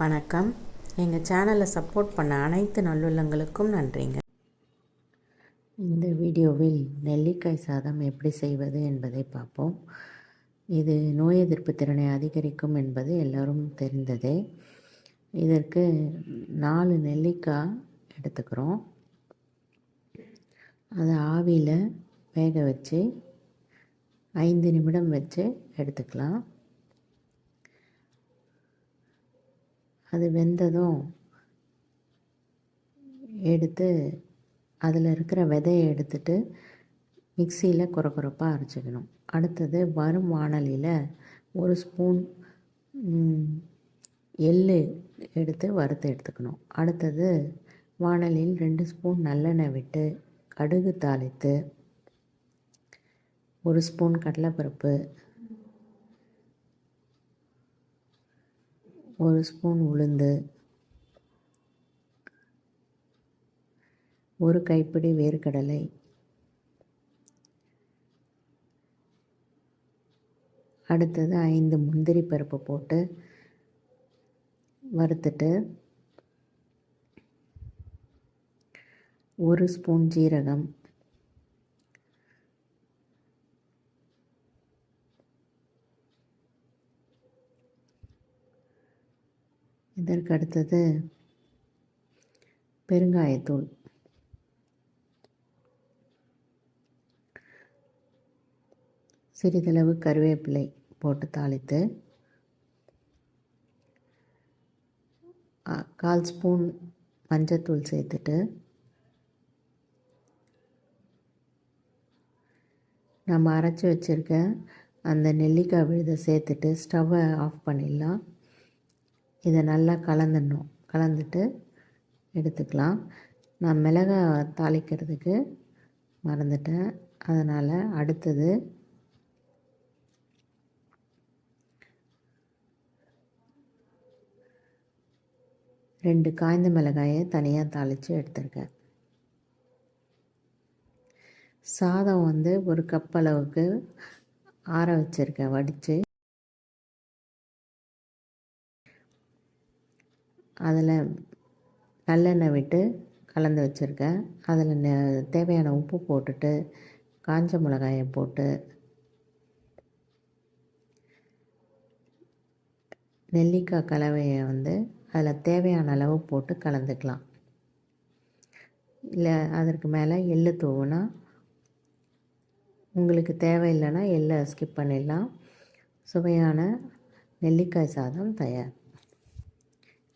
வணக்கம். எங்கள் சேனலை சப்போர்ட் பண்ண அனைத்து நல்லுள்ளங்களுக்கும் நன்றிங்க. இந்த வீடியோவில் நெல்லிக்காய் சாதம் எப்படி செய்வது என்பதை பார்ப்போம். இது நோய் எதிர்ப்பு திறனை அதிகரிக்கும் என்பது எல்லோரும் தெரிந்ததே. இதற்கு நாலு நெல்லிக்காய் எடுத்துக்கிறோம். அதை ஆவியில் வேக வச்சு ஐந்து நிமிடம் வச்சு எடுத்துக்கலாம். அது வெந்ததும் எடுத்து அதில் இருக்கிற விதையை எடுத்துட்டு மிக்சியில் குறக்குறப்பாக அரைச்சிக்கணும். அடுத்தது வரும் வாணலியில் ஒரு ஸ்பூன் எள்ளு எடுத்து வறுத்து எடுத்துக்கணும். அடுத்தது வாணலியில் ரெண்டு ஸ்பூன் நல்லெண்ணெய் விட்டு கடுகு தாளித்து ஒரு ஸ்பூன் கடலைப்பருப்பு ஒரு ஸ்பூன் உளுந்து ஒரு கைப்பிடி வேர்க்கடலை அடுத்தது ஐந்து முந்திரி பருப்பு போட்டு வறுத்துட்டு ஒரு ஸ்பூன் ஜீரகம் இதற்கு அடுத்தது பெருங்காயத்தூள். சிறிதளவு கருவேப்பிலை போட்டு தாளித்து கால் ஸ்பூன் மஞ்சத்தூள் சேர்த்துட்டு நம்ம அரைச்சி வச்சுருக்க அந்த நெல்லிக்காய் விழுதை சேர்த்துட்டு ஸ்டவ்வை ஆஃப் பண்ணிடலாம். இதை நல்லா கலந்துடணும். கலந்துட்டு எடுத்துக்கலாம். நான் மிளகாய் தாளிக்கிறதுக்கு மறந்துட்டேன். அதனால் அடுத்தது ரெண்டு காய்ந்த மிளகாயை தனியாக தாளித்து எடுத்துருக்கேன். சாதம் வந்து ஒரு கப் அளவுக்கு ஆற வச்சுருக்கேன். வடித்து அதில் நல்லெண்ணெய் விட்டு கலந்து வச்சுருக்கேன். அதில் தேவையான உப்பு போட்டுட்டு காஞ்ச மிளகாயை போட்டு நெல்லிக்காய் கலவையை வந்து அதில் தேவையான அளவு போட்டு கலந்துக்கலாம். இல்லை அதற்கு மேலே எள்ளு தூவுனா உங்களுக்கு தேவையில்லைன்னா எள்ளை ஸ்கிப் பண்ணிடலாம். சுவையான நெல்லிக்காய் சாதம் தயார்.